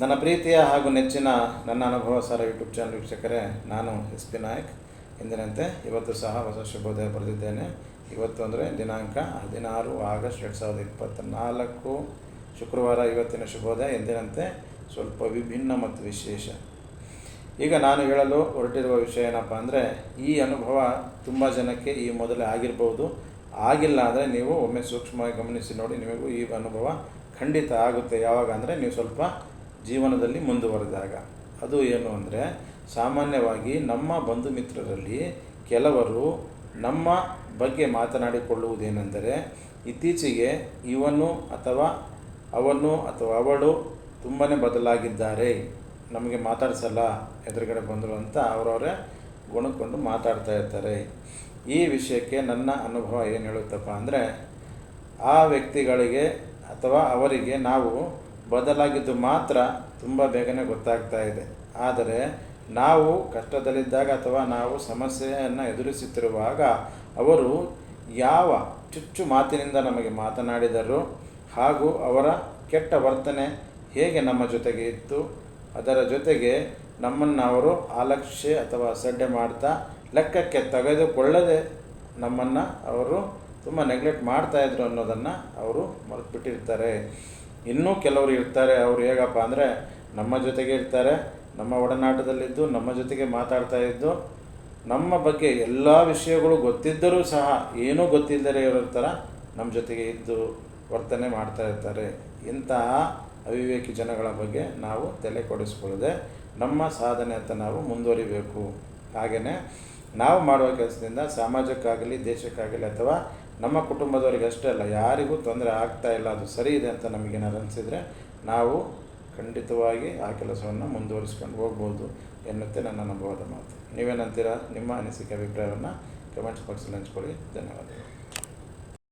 ನನ್ನ ಪ್ರೀತಿಯ ಹಾಗೂ ನೆಚ್ಚಿನ ನನ್ನ ಅನುಭವ ಸಾರ ಯೂಟ್ಯೂಬ್ ಚಾನಲ್ ವೀಕ್ಷಕರೇ, ನಾನು ಎಸ್ ಪಿ ನಾಯಕ್. ಎಂದಿನಂತೆ ಇವತ್ತು ಸಹ ಹೊಸ ಶುಭೋದಯ ಬರೆದಿದ್ದೇನೆ. ಇವತ್ತು ಅಂದರೆ ದಿನಾಂಕ ಹದಿನಾರು ಆಗಸ್ಟ್ ಎರಡು ಸಾವಿರದ ಇಪ್ಪತ್ತ್ನಾಲ್ಕು ಶುಕ್ರವಾರ ಇವತ್ತಿನ ಶುಭೋದಯ. ಎಂದಿನಂತೆ ಸ್ವಲ್ಪ ವಿಭಿನ್ನ ಮತ್ತು ವಿಶೇಷ. ಈಗ ನಾನು ಹೇಳಲು ಹೊರಟಿರುವ ವಿಷಯ ಏನಪ್ಪ ಅಂದರೆ, ಈ ಅನುಭವ ತುಂಬ ಜನಕ್ಕೆ ಈ ಮೊದಲೇ ಆಗಿರ್ಬೋದು. ಆಗಿಲ್ಲ ಅಂದರೆ ನೀವು ಒಮ್ಮೆ ಸೂಕ್ಷ್ಮವಾಗಿ ಗಮನಿಸಿ ನೋಡಿ ನಿಮಗೂ ಈ ಅನುಭವ ಖಂಡಿತ ಆಗುತ್ತೆ. ಯಾವಾಗ ಅಂದರೆ ನೀವು ಸ್ವಲ್ಪ ಜೀವನದಲ್ಲಿ ಮುಂದುವರೆದಾಗ. ಅದು ಏನು ಅಂದರೆ, ಸಾಮಾನ್ಯವಾಗಿ ನಮ್ಮ ಬಂಧು ಮಿತ್ರರಲ್ಲಿ ಕೆಲವರು ನಮ್ಮ ಬಗ್ಗೆ ಮಾತನಾಡಿಕೊಳ್ಳುವುದೇನೆಂದರೆ, ಇತ್ತೀಚೆಗೆ ಇವನು ಅಥವಾ ಅವನು ಅಥವಾ ಅವಳು ತುಂಬಾ ಬದಲಾಗಿದ್ದಾರೆ, ನಮಗೆ ಮಾತಾಡ್ಸಲ್ಲ, ಎದುರುಗಡೆ ಬಂದರು ಅಂತ ಅವರವರೇ ಗುಣಕೊಂಡು ಮಾತಾಡ್ತಾ ಇರ್ತಾರೆ. ಈ ವಿಷಯಕ್ಕೆ ನನ್ನ ಅನುಭವ ಏನು ಹೇಳುತ್ತಪ್ಪ ಅಂದರೆ, ಆ ವ್ಯಕ್ತಿಗಳಿಗೆ ಅಥವಾ ಅವರಿಗೆ ನಾವು ಬದಲಾಗಿದ್ದು ಮಾತ್ರ ತುಂಬ ಬೇಗನೆ ಗೊತ್ತಾಗ್ತಾ ಇದೆ. ಆದರೆ ನಾವು ಕಷ್ಟದಲ್ಲಿದ್ದಾಗ ಅಥವಾ ನಾವು ಸಮಸ್ಯೆಯನ್ನು ಎದುರಿಸುತ್ತಿರುವಾಗ ಅವರು ಯಾವ ಚುಚ್ಚು ಮಾತಿನಿಂದ ನಮಗೆ ಮಾತನಾಡಿದರು ಹಾಗೂ ಅವರ ಕೆಟ್ಟ ವರ್ತನೆ ಹೇಗೆ ನಮ್ಮ ಜೊತೆಗೆ ಇತ್ತು, ಅದರ ಜೊತೆಗೆ ನಮ್ಮನ್ನು ಅವರು ಆಲಕ್ಷ್ಯ ಅಥವಾ ಅಸಡ್ಡೆ ಮಾಡ್ತಾ ಲೆಕ್ಕಕ್ಕೆ ತೆಗೆದುಕೊಳ್ಳದೆ ನಮ್ಮನ್ನು ಅವರು ತುಂಬ ನೆಗ್ಲೆಕ್ಟ್ ಮಾಡ್ತಾಯಿದ್ರು ಅನ್ನೋದನ್ನು ಅವರು ಮರೆತುಬಿಟ್ಟಿರ್ತಾರೆ. ಇನ್ನೂ ಕೆಲವರು ಇರ್ತಾರೆ, ಅವರು ಹೇಗಪ್ಪ ಅಂದರೆ ನಮ್ಮ ಜೊತೆಗೆ ಇರ್ತಾರೆ, ನಮ್ಮ ಒಡನಾಟದಲ್ಲಿದ್ದು, ನಮ್ಮ ಜೊತೆಗೆ ಮಾತಾಡ್ತಾ ಇದ್ದು, ನಮ್ಮ ಬಗ್ಗೆ ಎಲ್ಲ ವಿಷಯಗಳು ಗೊತ್ತಿದ್ದರೂ ಸಹ ಏನೂ ಗೊತ್ತಿಲ್ಲದೆ ಇರೋ ಥರ ನಮ್ಮ ಜೊತೆಗೆ ಇದ್ದು ವರ್ತನೆ ಮಾಡ್ತಾ ಇರ್ತಾರೆ. ಇಂತಹ ಅವಿವೇಕಿ ಜನಗಳ ಬಗ್ಗೆ ನಾವು ತಲೆ ಕೊಡಿಸ್ಕೊಳ್ಳದೆ ನಮ್ಮ ಸಾಧನೆ ಅಂತ ನಾವು ಮುಂದುವರಿಬೇಕು. ಹಾಗೆಯೇ ನಾವು ಮಾಡುವ ಕೆಲಸದಿಂದ ಸಮಾಜಕ್ಕಾಗಲಿ, ದೇಶಕ್ಕಾಗಲಿ ಅಥವಾ ನಮ್ಮ ಕುಟುಂಬದವರಿಗೆ ಅಷ್ಟೇ ಅಲ್ಲ, ಯಾರಿಗೂ ತೊಂದರೆ ಆಗ್ತಾ ಇಲ್ಲ, ಅದು ಸರಿ ಇದೆ ಅಂತ ನಮಗೇನಾದ್ರು ಅನಿಸಿದರೆ ನಾವು ಖಂಡಿತವಾಗಿ ಆ ಕೆಲಸವನ್ನು ಮುಂದುವರಿಸ್ಕೊಂಡು ಹೋಗ್ಬೋದು ಎನ್ನುತ್ತೆ ನನ್ನ ಅನುಭವದ ಮಾತು. ನೀವೇನಂತೀರಾ? ನಿಮ್ಮ ಅನಿಸಿಕೆ, ಅಭಿಪ್ರಾಯವನ್ನು ಕಮೆಂಟ್ಸ್ ಬಾಕ್ಸಲ್ಲಿ ಹಂಚ್ಕೊಳ್ಳಿ. ಧನ್ಯವಾದಗಳು.